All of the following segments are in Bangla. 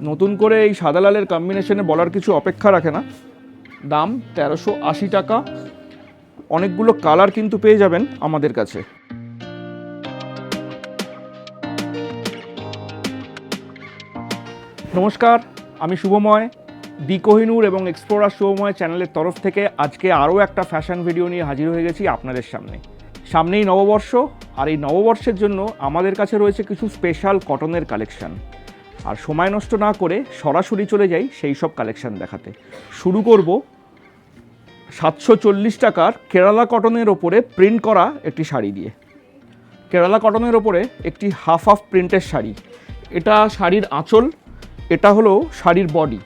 নতুন করে এই সাদা লালের কম্বিনেশনে বলার কিছু অপেক্ষা রাখে না। দাম তেরোশো আশি টাকা। অনেকগুলো কালার কিন্তু পেয়ে যাবেন আমাদের কাছে। নমস্কার, আমি শুভময়, দি কোহিনুর এবং এক্সপ্লোরার শুভময় চ্যানেলের তরফ থেকে আজকে আরও একটা ফ্যাশন ভিডিও নিয়ে হাজির হয়ে গেছি আপনাদের সামনে। সামনেই নববর্ষ, আর এই নববর্ষের জন্য আমাদের কাছে রয়েছে কিছু স্পেশাল কটনের কালেকশন আর সময় নষ্ট না করে সরাসরি চলে যাই সেই সব কালেকশান দেখাতে। শুরু করব সাতশো চল্লিশ টাকার কেরালা কটনের ওপরে প্রিন্ট করা একটি শাড়ি দিয়ে। কেরালা কটনের ওপরে একটি হাফ হাফ প্রিন্টের শাড়ি। এটা শাড়ির আঁচল, এটা হলো শাড়ির বডি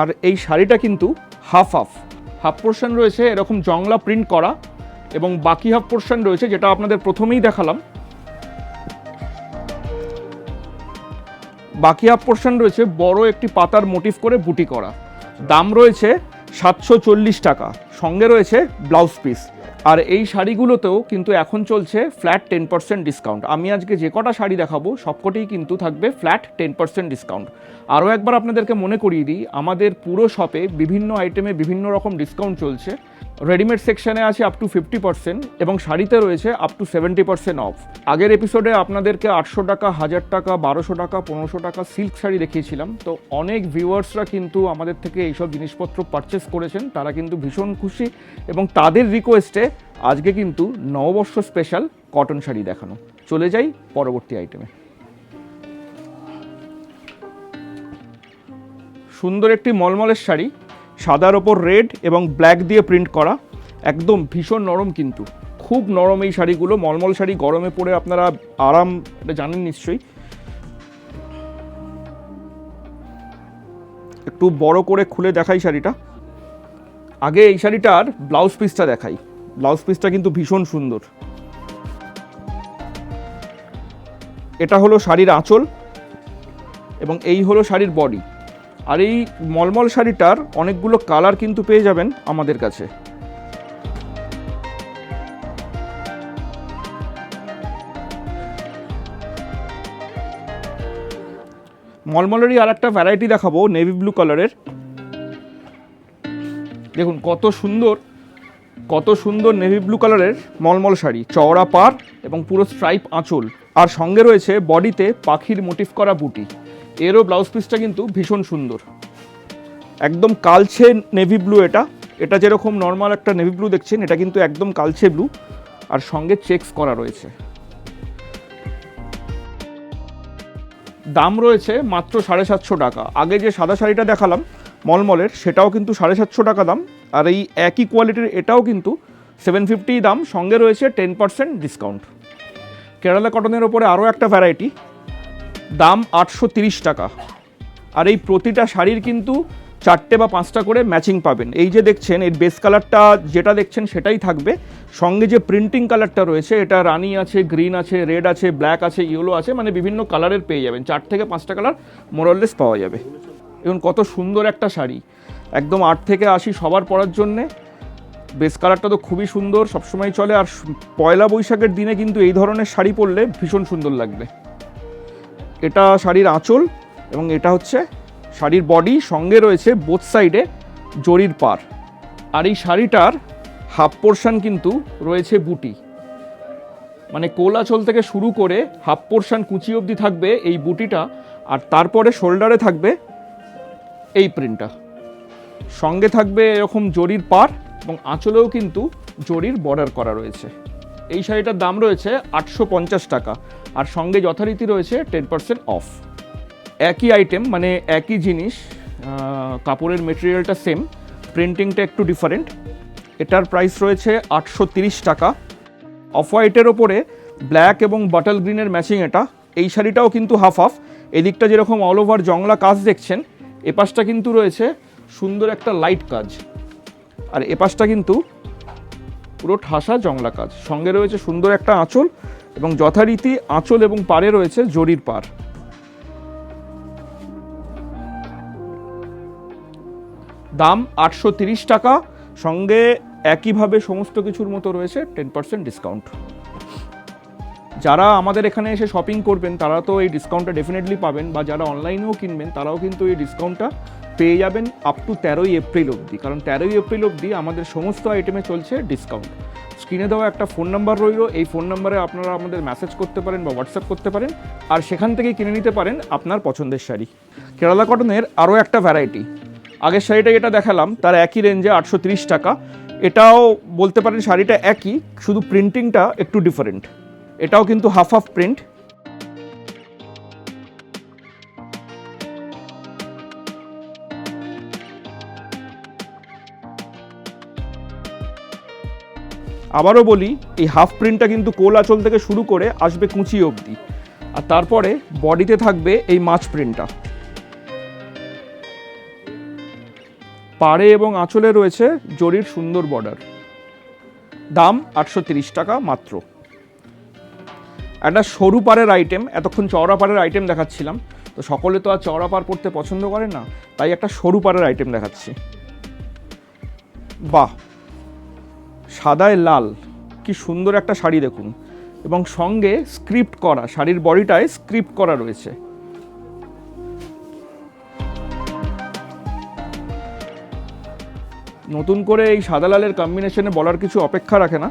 আর এই শাড়িটা কিন্তু হাফ হাফ হাফ পোর্শন রয়েছে, এরকম জংলা প্রিন্ট করা এবং বাকি হাফ পোর্শন রয়েছে, যেটা আপনাদের প্রথমেই দেখালাম। বাকি হাফ পোর্শন রয়েছে, বড় একটি পাতার মোটিভ করে বুটি করা। দাম রয়েছে সাতশো চল্লিশ টাকা। সঙ্গে রয়েছে ব্লাউজ পিস আর এই শাড়িগুলোতেও কিন্তু এখন চলছে ফ্ল্যাট টেন পার্সেন্ট ডিসকাউন্ট আমি আজকে যে কটা শাড়ি দেখাবো, সবকটিই কিন্তু থাকবে ফ্ল্যাট টেন পার্সেন্ট ডিসকাউন্ট আরও একবার আপনাদেরকে মনে করিয়ে দিই, আমাদের পুরো শপে বিভিন্ন আইটেমে বিভিন্ন রকম ডিসকাউন্ট চলছে। রেডিমেড সেকশানে আছে আপ টু ফিফটি পার্সেন্ট এবং শাড়িতে রয়েছে up to seventy percent off আগের এপিসোডে আপনাদেরকে আটশো টাকা, হাজার টাকা, বারোশো টাকা, পনেরোশো টাকা সিল্ক শাড়ি দেখিয়েছিলাম। তো অনেক ভিউয়ার্সরা কিন্তু আমাদের থেকে এইসব জিনিসপত্র পারচেস করেছেন, তারা কিন্তু ভীষণ খুশি এবং তাদের রিকোয়েস্টে আজকে কিন্তু নববর্ষ স্পেশাল কটন শাড়ি দেখানো। চলে যাই পরবর্তী আইটেমে সুন্দর একটি মলমলের শাড়ি, সাদার ওপর রেড এবং ব্ল্যাক দিয়ে প্রিন্ট করা, একদম ভীষণ নরম কিন্তু। খুব নরম এই শাড়িগুলো, মলমল শাড়ি গরমে পরে আপনারা আরাম জানেন নিশ্চয়ই। একটু বড় করে খুলে দেখাই শাড়িটা। আগে এই শাড়িটার ব্লাউজ পিসটা দেখাই। ব্লাউজ পিসটা কিন্তু ভীষণ সুন্দর। এটা হলো শাড়ির আঁচল এবং এই হলো শাড়ির বডি। আর এই মলমল শাড়িটার অনেকগুলো কালার কিন্তু পেয়ে যাবেন আমাদের কাছে। মলমলেরই আর একটা ভ্যারাইটি দেখাবো নেভি ব্লু কালারের দেখুন, কত সুন্দর কত সুন্দর নেভি ব্লু কালারের মলমল শাড়ি। চওড়া পার এবং পুরো স্ট্রাইপ আঁচল। আর সঙ্গে রয়েছে বডিতে পাখির মোটিভ করা বুটি এরও ব্লাউজ পিসটা কিন্তু ভীষণ সুন্দর। একদম কালছে নেভি ব্লু এটা। এটা যেরকম নর্মাল একটা নেভি ব্লু দেখছেন, এটা কিন্তু একদম কালছে ব্লু আর সঙ্গে চেকস করা রয়েছে। দাম রয়েছে মাত্র সাড়ে সাতশো টাকা। আগে যে সাদা শাড়িটা দেখালাম মলমলের, সেটাও কিন্তু সাড়ে সাতশো টাকা দাম। আর এই একই কোয়ালিটির এটাও কিন্তু সেভেন ফিফটি দাম। সঙ্গে রয়েছে টেন পার্সেন্ট ডিসকাউন্ট কেরালা কটনের ওপরে আরও একটা ভ্যারাইটি দাম আটশো টাকা। আর এই প্রতিটা শাড়ির কিন্তু চারটে বা পাঁচটা করে ম্যাচিং পাবেন। এই যে দেখছেন, এর বেস কালারটা যেটা দেখছেন সেটাই থাকবে। সঙ্গে যে প্রিন্টিং কালারটা রয়েছে, এটা রানি আছে গ্রিন আছে রেড আছে ব্ল্যাক আছে ইয়েলো আছে মানে বিভিন্ন কালারের পেয়ে যাবেন। চার থেকে পাঁচটা কালার মোরললেস পাওয়া যাবে। এবং কত সুন্দর একটা শাড়ি। একদম আট থেকে আশি সবার পরার জন্যে। বেস কালারটা তো খুবই সুন্দর, সবসময় চলে। আর পয়লা বৈশাখের দিনে কিন্তু এই ধরনের শাড়ি পরলে ভীষণ সুন্দর লাগবে। এটা শাড়ির আঁচল এবং এটা হচ্ছে শাড়ির বডি, সঙ্গে রয়েছে বোথ সাইডে জরির পার। আর এই শাড়িটার হাফ পোর্শন কিন্তু রয়েছে বুটি। মানে কোলাচল থেকে শুরু করে হাফ পোর্শন কুচি অবধি থাকবে এই বুটিটা, আর তারপরে শোল্ডারে থাকবে এই প্রিন্টটা সঙ্গে থাকবে এরকম জরির পার এবং আঁচলেও কিন্তু জরির বর্ডার করা রয়েছে। এই শাড়িটার দাম রয়েছে আটশো পঞ্চাশ টাকা। আর সঙ্গে যথারীতি রয়েছে টেন পার্সেন্ট অফ একই আইটেম মানে একই জিনিস কাপড়ের মেটেরিয়ালটা সেম প্রিন্টিংটা একটু ডিফারেন্ট এটার প্রাইস রয়েছে আটশো টাকা। অফ হোয়াইটের ওপরে ব্ল্যাক এবং বাটল গ্রিনের ম্যাচিং এটা। এই শাড়িটাও কিন্তু হাফ হাফ এদিকটা যেরকম অল ওভার জংলা কাজ দেখছেন, এপাশটা কিন্তু রয়েছে সুন্দর একটা লাইট কাজ। আর এপাশটা কিন্তু পুরো ঠাসা জংলা কাজ। সঙ্গে রয়েছে সুন্দর একটা আঁচল এবং যথারীতি আঁচল এবং পারে রয়েছে জরির পার দাম আটশো টাকা, সঙ্গে একইভাবে সমস্ত কিছুর মতো রয়েছে টেন পার্সেন্ট ডিসকাউন্ট। যারা আমাদের এখানে এসে শপিং করবেন, তারা তো এই ডিসকাউন্টটা ডেফিনেটলি পাবেন, বা যারা অনলাইনেও কিনবেন, তারাও কিন্তু এই ডিসকাউন্টটা পেয়ে যাবেন আপ টু তেরোই এপ্রিল অবধি। কারণ তেরোই এপ্রিল অবধি আমাদের সমস্ত আইটেমে চলছে ডিসকাউন্ট স্ক্রিনে দেওয়া একটা ফোন নাম্বার রইল। এই ফোন নাম্বারে আপনারা আমাদের মেসেজ করতে পারেন বা হোয়াটসঅ্যাপ করতে পারেন। আর সেখান থেকেই কিনে নিতে পারেন আপনার পছন্দের শাড়ি। কেরালা কটনের আরও একটা ভ্যারাইটি আগের শাড়িটা যেটা দেখালাম, তার একই রেঞ্জে আটশো টাকা। এটাও বলতে পারেন শাড়িটা একই, শুধু প্রিন্টিংটা একটু ডিফারেন্ট এটাও কিন্তু হাফ হাফ প্রিন্ট আবারও বলি, এই হাফ প্রিন্টটা কিন্তু কোল আঁচল থেকে শুরু করে আসবে কুচি অবধি। আর তারপরে বডিতে থাকবে এই মাছ প্রিন্টটা। পাড়ে এবং আঁচলে রয়েছে জরির সুন্দর বর্ডার। দাম আটশো টাকা মাত্র। একটা সরু পাড়ের আইটেম এতক্ষণ চওড়া পাড়ের আইটেম দেখাচ্ছিলাম। তো সকলে তো আর চওড়া পাড় পড়তে পছন্দ করে না, তাই একটা সরু পাড়ের আইটেম দেখাচ্ছি। বাহ! সাদায় লাল। কি সুন্দর একটা শাড়ি দেখুন। এবং সঙ্গে স্ক্রিপ্ট করা, শাড়ির বডিটায় স্ক্রিপ্ট করা রয়েছে। নতুন করে এই সাদা লালের কম্বিনেশনে বলার কিছু অপেক্ষা রাখে না।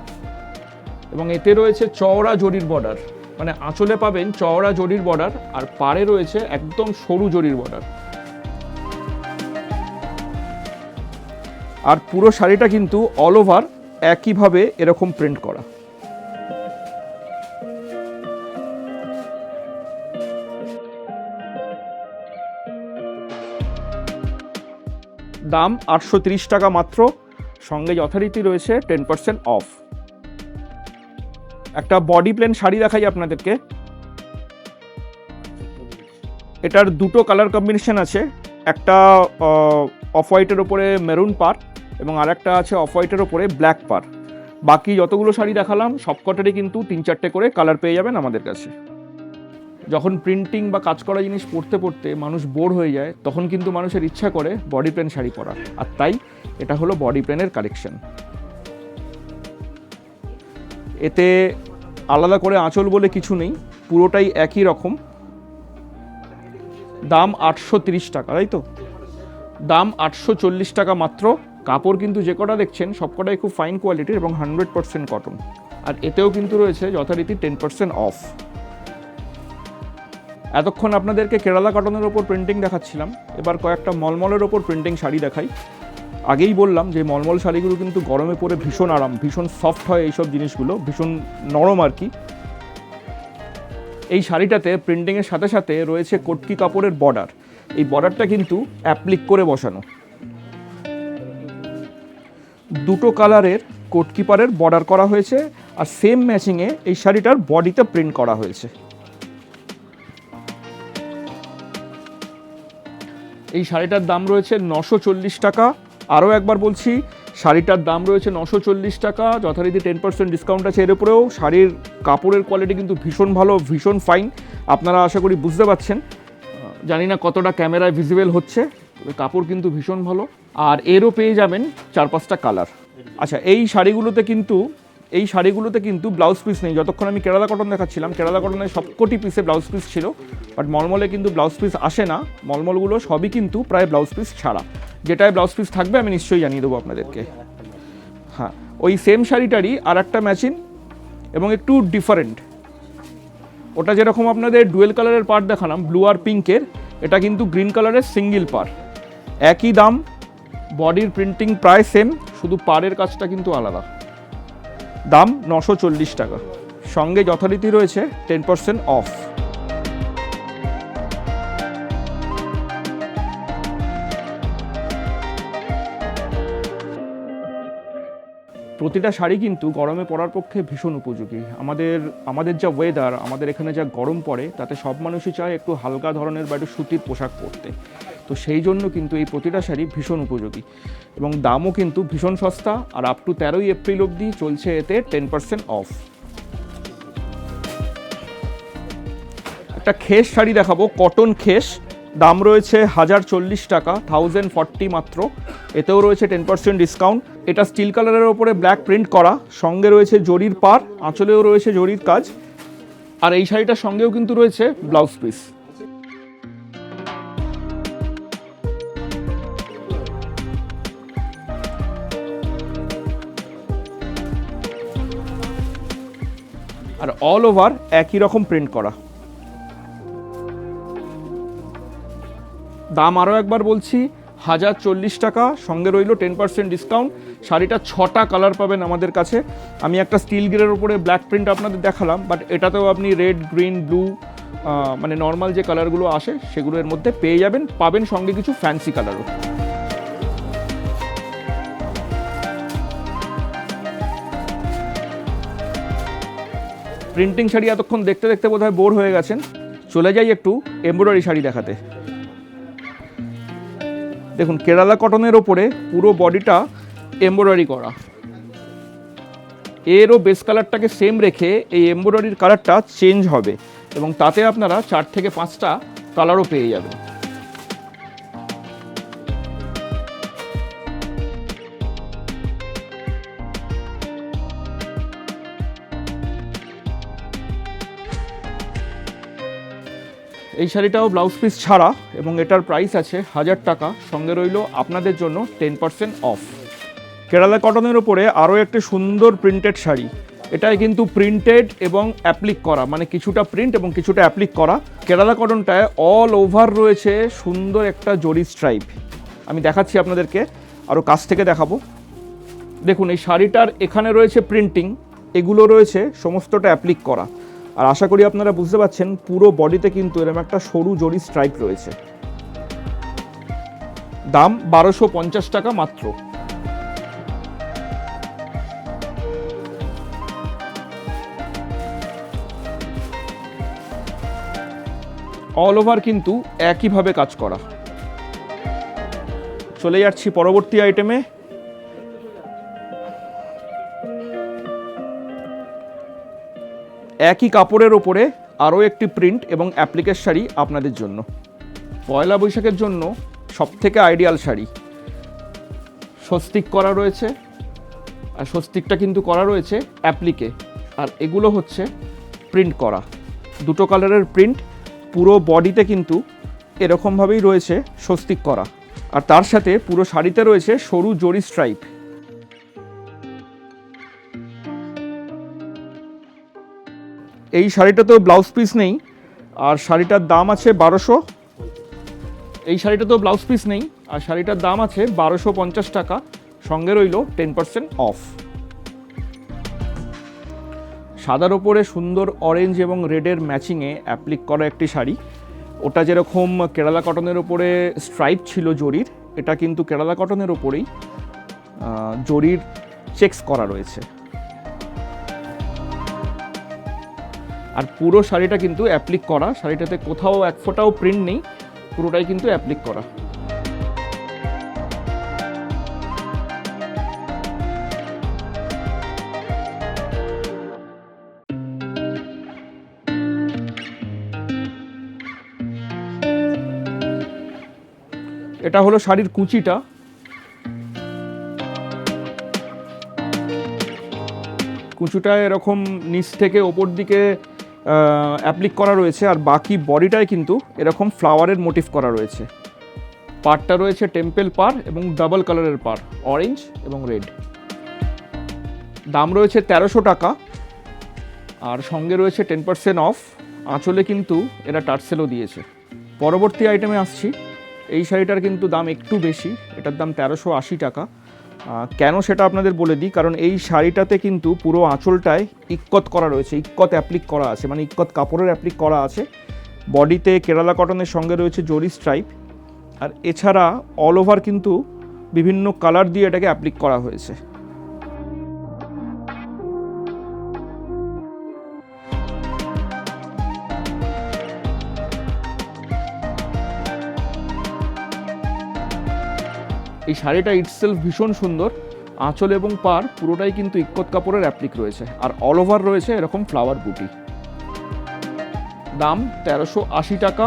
এবং এতে রয়েছে চওড়া জরির বর্ডার মানে আঁচলে পাবেন চওড়া জরির বর্ডার আর পাড়ে রয়েছে একদম সরু জরির বর্ডার আর পুরো শাড়িটা কিন্তু অল ওভার একইভাবে এরকম প্রিন্ট করা। দাম আটশো টাকা মাত্র, সঙ্গে যথারীতি রয়েছে টেন পার্সেন্ট অফ একটা বডি প্লেন শাড়ি দেখাই আপনাদেরকে। এটার দুটো কালার কম্বিনেশন আছে, একটা অফ হোয়াইটের ওপরে মেরুন পার এবং আরেকটা আছে অফ হোয়াইটের ওপরে ব্ল্যাক পার বাকি যতগুলো শাড়ি দেখালাম, সবকটারই কিন্তু তিন চারটে করে কালার পেয়ে যাবেন আমাদের কাছে। যখন প্রিন্টিং বা কাজ করা জিনিস পড়তে পড়তে মানুষ বোর হয়ে যায়, তখন কিন্তু মানুষের ইচ্ছা করে বডি প্লেন শাড়ি পরা। আর তাই এটা হলো বডি প্লেনের কালেকশন এতে আলাদা করে আঁচল বলে কিছু নেই, পুরোটাই একই রকম। দাম আটশো টাকা, তাই তো? দাম আটশো চল্লিশ টাকা মাত্র। কাপড় কিন্তু যে কটা দেখছেন সবকটাই খুব ফাইন কোয়ালিটির এবং হান্ড্রেড পার্সেন্ট কটন আর এতেও কিন্তু রয়েছে যথারীতি টেন পার্সেন্ট অফ এতক্ষণ আপনাদেরকে কেরালা কটনের ওপর প্রিন্টিং দেখাচ্ছিলাম। এবার কয়েকটা মলমলের ওপর প্রিন্টিং শাড়ি দেখাই। আগেই বললাম যে মলমল শাড়িগুলো কিন্তু গরমে পরে ভীষণ আরাম, ভীষণ সফট হয় এইসব জিনিসগুলো, ভীষণ নরম আর কি। এই শাড়িটাতে প্রিন্টিংয়ের সাথে সাথে রয়েছে কটকি কাপড়ের বর্ডার এই বর্ডারটা কিন্তু অ্যাপ্লিক করে বসানো। দুটো কালারের কোটকিপারের বর্ডার করা হয়েছে আর সেম ম্যাচিংয়ে এই শাড়িটার বডিতে প্রিন্ট করা হয়েছে। এই শাড়িটার দাম রয়েছে নশো চল্লিশ টাকা। আরও একবার বলছি, শাড়িটার দাম রয়েছে নশো চল্লিশ টাকা, যথারীতি টেন পার্সেন্ট ডিসকাউন্ট আছে এর উপরেও। শাড়ির কাপড়ের কোয়ালিটি কিন্তু ভীষণ ভালো, ভীষণ ফাইন আপনারা আশা করি বুঝতে পারছেন। জানি না কতটা ক্যামেরায় ভিজিবল হচ্ছে, কাপড় কিন্তু ভীষণ ভালো। আর এরও পেয়ে যাবেন চার পাঁচটা কালার আচ্ছা এই শাড়িগুলোতে কিন্তু, এই শাড়িগুলোতে কিন্তু ব্লাউজ পিস নেই। যতক্ষণ আমি কেরালা কটন দেখাচ্ছিলাম, কেরালা কটনের সবকটি পিসে ব্লাউজ পিস ছিল। বাট মলমলে কিন্তু ব্লাউজ পিস আসে না। মলমলগুলো সবই কিন্তু প্রায় ব্লাউজ পিস ছাড়া। যেটায় ব্লাউজ পিস থাকবে, আমি নিশ্চয়ই জানিয়ে দেবো আপনাদেরকে। হ্যাঁ ওই সেম শাড়িটারই আর একটা ম্যাচিং এবং একটু ডিফারেন্ট ওটা যেরকম আপনাদের ডুয়েল কালারের পার্ট দেখালাম ব্লু আর পিঙ্কের এটা কিন্তু গ্রিন কালারের সিঙ্গেল পার একই দাম বডির প্রিন্টিং প্রায় সেম শুধু পাড়ের কাজটা কিন্তু আলাদা। দাম নশো টাকা। সঙ্গে যথারীতি রয়েছে টেন পার্সেন্ট অফ প্রতিটা শাড়ি কিন্তু গরমে পরার পক্ষে ভীষণ উপযোগী। আমাদের আমাদের যা ওয়েদার আমাদের এখানে যা গরম পড়ে, তাতে সব মানুষই চায় একটু হালকা ধরনের বা একটু সুতির পোশাক পরতে। তো সেই জন্য কিন্তু এই প্রতিটা শাড়ি ভীষণ উপযোগী। এবং দামও কিন্তু ভীষণ সস্তা আর আপ টু তেরোই এপ্রিল অবধি চলছে এতে টেন পার্সেন্ট অফ একটা খেস শাড়ি দেখাবো কটন খেস। দাম রয়েছে হাজার চল্লিশ টাকা থাউজেন্ড ফর্টি মাত্র। এতেও রয়েছে টেন পার্সেন্ট ডিসকাউন্ট এটা স্টিল কালারের ওপরে ব্ল্যাক প্রিন্ট করা। সঙ্গে রয়েছে জরির পার আঁচলেও রয়েছে জরির কাজ। আর এই শাড়িটার সঙ্গেও কিন্তু রয়েছে ব্লাউজ পিস অল ওভার একই রকম প্রিন্ট করা। দাম আরও একবার বলছি, হাজার চল্লিশ টাকা, সঙ্গে রইল টেন পার্সেন্ট ডিসকাউন্ট শাড়িটা ছটা কালার পাবেন আমাদের কাছে। আমি একটা স্টিল গ্রের উপরে ব্ল্যাক প্রিন্ট আপনাদের দেখালাম বাট এটাতেও আপনি রেড গ্রিন ব্লু মানে নর্মাল যে কালারগুলো আসে, সেগুলোর মধ্যে পেয়ে যাবেন, পাবেন সঙ্গে কিছু ফ্যান্সি কালারও প্রিন্টিং শাড়ি এতক্ষণ দেখতে দেখতে বোধহয় বোর হয়ে গেছেন। চলে যাই একটু এমব্রয়ডারি শাড়ি দেখাতে। দেখুন, কেরালা কটনের ওপরে পুরো বডিটা এমব্রয়ডারি করা। এরও বেস কালারটাকে সেম রেখে এই এমব্রয়ডারির কালারটা চেঞ্জ হবে এবং তাতে আপনারা চার থেকে পাঁচটা কালারও পেয়ে যাবেন। এই শাড়িটাও ব্লাউজ পিস ছাড়া এবং এটার প্রাইস আছে হাজার টাকা। সঙ্গে রইল আপনাদের জন্য টেন পার্সেন্ট অফ কেরালা কটনের ওপরে আরও একটি সুন্দর প্রিন্টেড শাড়ি। এটাই কিন্তু প্রিন্টেড এবং অ্যাপ্লিক করা মানে কিছুটা প্রিন্ট এবং কিছুটা অ্যাপ্লিক করা। কেরালা কটনটায় অল ওভার রয়েছে সুন্দর একটা জরি স্ট্রাইপ আমি দেখাচ্ছি আপনাদেরকে, আরও কাছ থেকে দেখাবো। দেখুন, এই শাড়িটার এখানে রয়েছে প্রিন্টিং এগুলো রয়েছে সমস্তটা অ্যাপ্লিক করা। আর আশা করি আপনারা বুঝতে পারছেন, পুরো বডিতে কিন্তু এরকম একটা সরু জরি স্ট্রাইপ রয়েছে। দাম বারোশো পঞ্চাশ টাকা মাত্র। অল ওভার কিন্তু একইভাবে কাজ করা। চলে যাচ্ছি পরবর্তী আইটেমে একই কাপড়ের ওপরে আরও একটি প্রিন্ট এবং অ্যাপ্লিকের শাড়ি আপনাদের জন্য। পয়লা বৈশাখের জন্য সবথেকে আইডিয়াল শাড়ি। স্বস্তিক করা রয়েছে, আর স্বস্তিকটা কিন্তু করা রয়েছে অ্যাপ্লিকে আর এগুলো হচ্ছে প্রিন্ট করা। দুটো কালারের প্রিন্ট পুরো বডিতে কিন্তু এরকমভাবেই রয়েছে স্বস্তিক করা। আর তার সাথে পুরো শাড়িতে রয়েছে সরু জরি স্ট্রাইপ এই শাড়িটা তো ব্লাউজ পিস নেই। আর শাড়িটার দাম আছে বারোশো। এই শাড়িটা তো ব্লাউজ পিস নেই। আর শাড়িটার দাম আছে বারোশো পঞ্চাশ টাকা। সঙ্গে রইল টেন পার্সেন্ট অফ সাদার ওপরে সুন্দর অরেঞ্জ এবং রেডের ম্যাচিংয়ে অ্যাপ্লিক করা একটি শাড়ি। ওটা যেরকম কেরালা কটনের ওপরে স্ট্রাইপ ছিল জরির, এটা কিন্তু কেরালা কটনের ওপরেই জরির চেকস করা রয়েছে। আর পুরো শাড়িটা কিন্তু অ্যাপ্লিক করা। শাড়িটাতে কোথাও এক ফোঁটাও প্রিন্ট নেই, পুরোটাই কিন্তু অ্যাপ্লিক করা। এটা হলো শাড়ির কুচিটা। কুচুটা এরকম নিচ থেকে ওপর দিকে অ্যাপ্লিক করা রয়েছে আর বাকি বডিটায় কিন্তু এরকম ফ্লাওয়ারের মোটিভ করা রয়েছে। পারটা রয়েছে টেম্পেল পার এবং ডাবল কালারের পার অরেঞ্জ এবং রেড দাম রয়েছে তেরোশো টাকা আর সঙ্গে রয়েছে টেন পার্সেন্ট অফ আঁচলে কিন্তু এরা টার্সেলও দিয়েছে। পরবর্তী আইটেমে আসছি। এই শাড়িটার কিন্তু দাম একটু বেশি, এটার দাম তেরোশো আশি টাকা। কেন সেটা আপনাদের বলে দিই, কারণ এই শাড়িটাতে কিন্তু পুরো আঁচলটায় ইক্কত করা রয়েছে, ইক্কত অ্যাপ্লিক করা আছে মানে ইক্কত কাপড়ের অ্যাপ্লিক করা আছে। বডিতে কেরালা কটনের সঙ্গে রয়েছে জরি স্ট্রাইপ আর এছাড়া অল ওভার কিন্তু বিভিন্ন কালার দিয়ে এটাকে অ্যাপ্লিক করা হয়েছে। এই শাড়িটা ইটসেলফ ভীষণ সুন্দর, আঁচল এবং পার, পুরোটাই কিন্তু ইক্কত কাপড়ের অ্যাপ্লিক রয়েছে। আর অল ওভার রয়েছে এরকম ফ্লাওয়ার বুটি দাম তেরোশো আশি টাকা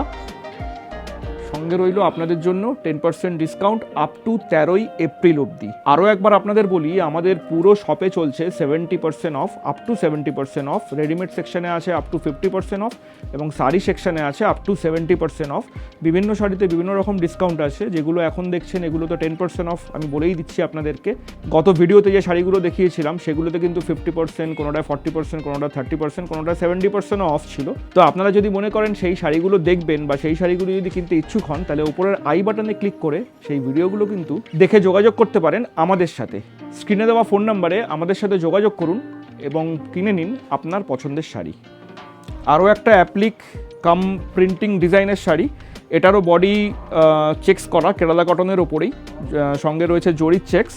সঙ্গে রইল আপনাদের জন্য ten percent discount up to তেরোই এপ্রিল অবধি। আরও একবার আপনাদের বলি, আমাদের পুরো শপে চলছে seventy percent off up to seventy percent off readymade সেকশনে আছে up to fifty percent off এবং শাড়ি সেকশনে আছে up to seventy percent off বিভিন্ন শাড়িতে বিভিন্ন রকম ডিসকাউন্ট আছে, যেগুলো এখন দেখছেন এগুলো তো টেন পার্সেন্ট অফ আমি বলেই দিচ্ছি আপনাদেরকে। গত ভিডিওতে যে শাড়িগুলো দেখিয়েছিলাম, সেগুলোতে কিন্তু ফিফটি পার্সেন্ট কোনোটা ফর্টি পার্সেন্ট কোনোটা থার্টি পার্সেন্ট কোনোটা সেভেন্টি পার্সেন্ট অফ ছিল। তো আপনারা যদি মনে করেন সেই শাড়িগুলো দেখবেন বা সেই শাড়িগুলো যদি কিনতে ইচ্ছুক হন তাহলে উপরের আই বাটনে ক্লিক করে সেই ভিডিওগুলো কিন্তু দেখে যোগাযোগ করতে পারেন আমাদের সাথে। স্ক্রিনে দেওয়া ফোন নাম্বারে আমাদের সাথে যোগাযোগ করুন এবং কিনে নিন আপনার পছন্দের শাড়ি। আরও একটা অ্যাপ্লিক কাম প্রিন্টিং ডিজাইনের শাড়ি। এটারও বডি চেক্স করা, কেরালা কটনের ওপরেই। সঙ্গে রয়েছে জরির চেক্স।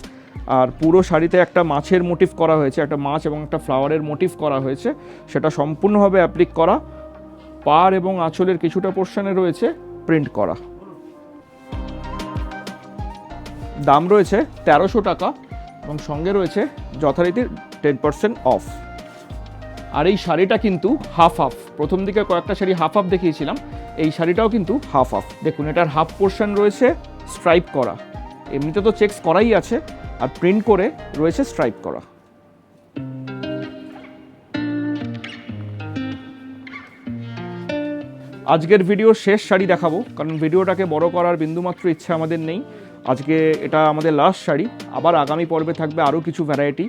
আর পুরো শাড়িতে একটা মাছের মোটিভ করা হয়েছে, একটা মাছ এবং একটা ফ্লাওয়ারের মোটিভ করা হয়েছে। সেটা সম্পূর্ণভাবে অ্যাপ্লিক করা। পার এবং আঁচলের কিছুটা পোর্শনে রয়েছে প্রিন্ট করা। দাম রয়েছে তেরোশো টাকা এবং সঙ্গে রয়েছে যথারীতি টেন পার্সেন্ট অফ আর এই শাড়িটা কিন্তু হাফ হাফ প্রথম দিকে কয়েকটা শাড়ি হাফ হাফ দেখিয়েছিলাম। এই শাড়িটাও কিন্তু হাফ হাফ দেখুন, এটার হাফ পোর্শন রয়েছে স্ট্রাইপ করা। এমনিতে তো চেকস করাই আছে, আর প্রিন্ট করে রয়েছে স্ট্রাইপ করা। আজকের ভিডিওর শেষ শাড়ি দেখাবো, কারণ ভিডিওটাকে বড় করার বিন্দুমাত্র ইচ্ছা আমাদের নেই। আজকে এটা আমাদের লাস্ট শাড়ি। আবার আগামী পর্বে থাকবে আরও কিছু ভ্যারাইটি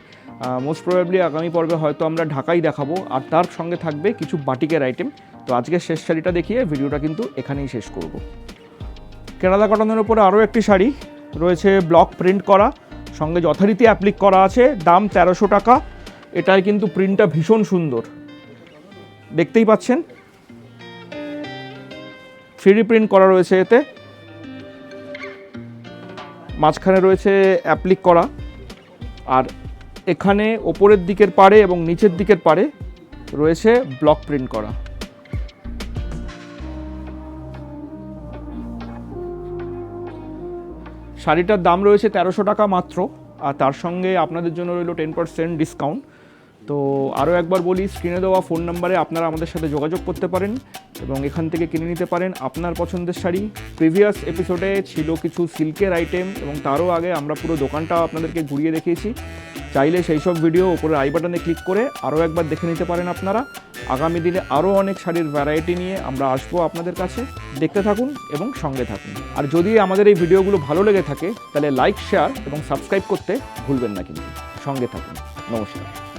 মোস্ট প্রবাবলি আগামী পর্বে হয়তো আমরা ঢাকাই দেখাবো, আর তার সঙ্গে থাকবে কিছু বাটিকের আইটেম তো আজকের শেষ শাড়িটা দেখিয়ে ভিডিওটা কিন্তু এখানেই শেষ করব। কেরালা কটনের ওপরে আরও একটি শাড়ি, রয়েছে ব্লক প্রিন্ট করা, সঙ্গে যথারীতি অ্যাপ্লিক করা আছে, দাম তেরোশো টাকা। এটায় কিন্তু প্রিন্টটা ভীষণ সুন্দর। দেখতেই পাচ্ছেন? থ্রি প্রিন্ট করা রয়েছে এতে। মাঝখানে রয়েছে অ্যাপ্লিক করা। আর এখানে ওপরের দিকের পারে এবং নিচের দিকের পারে রয়েছে ব্লক প্রিন্ট করা। শাড়িটার দাম রয়েছে তেরোশো টাকা মাত্র, আর তার সঙ্গে আপনাদের জন্য রইল টেন পার্সেন্ট ডিসকাউন্ট তো আরও একবার বলি স্ক্রিনে দেওয়া ফোন নাম্বারে আপনারা আমাদের সাথে যোগাযোগ করতে পারেন এবং এখান থেকে কিনে নিতে পারেন আপনার পছন্দের শাড়ি। প্রিভিয়াস এপিসোডে ছিল কিছু সিল্কের আইটেম এবং তারও আগে আমরা পুরো দোকানটা আপনাদেরকে ঘুরিয়ে দেখিয়েছি। চাইলে সেই সব ভিডিও উপরে আই বাটনে ক্লিক করে আরও একবার দেখে নিতে পারেন আপনারা। আগামী দিনে আরও অনেক শাড়ির ভ্যারাইটি নিয়ে আমরা আসব আপনাদের কাছে। দেখতে থাকুন এবং সঙ্গে থাকুন। আর যদি আমাদের এই ভিডিওগুলো ভালো লেগে থাকে, তাহলে লাইক শেয়ার এবং সাবস্ক্রাইব করতে ভুলবেন না কিন্তু। সঙ্গে থাকুন। নমস্কার।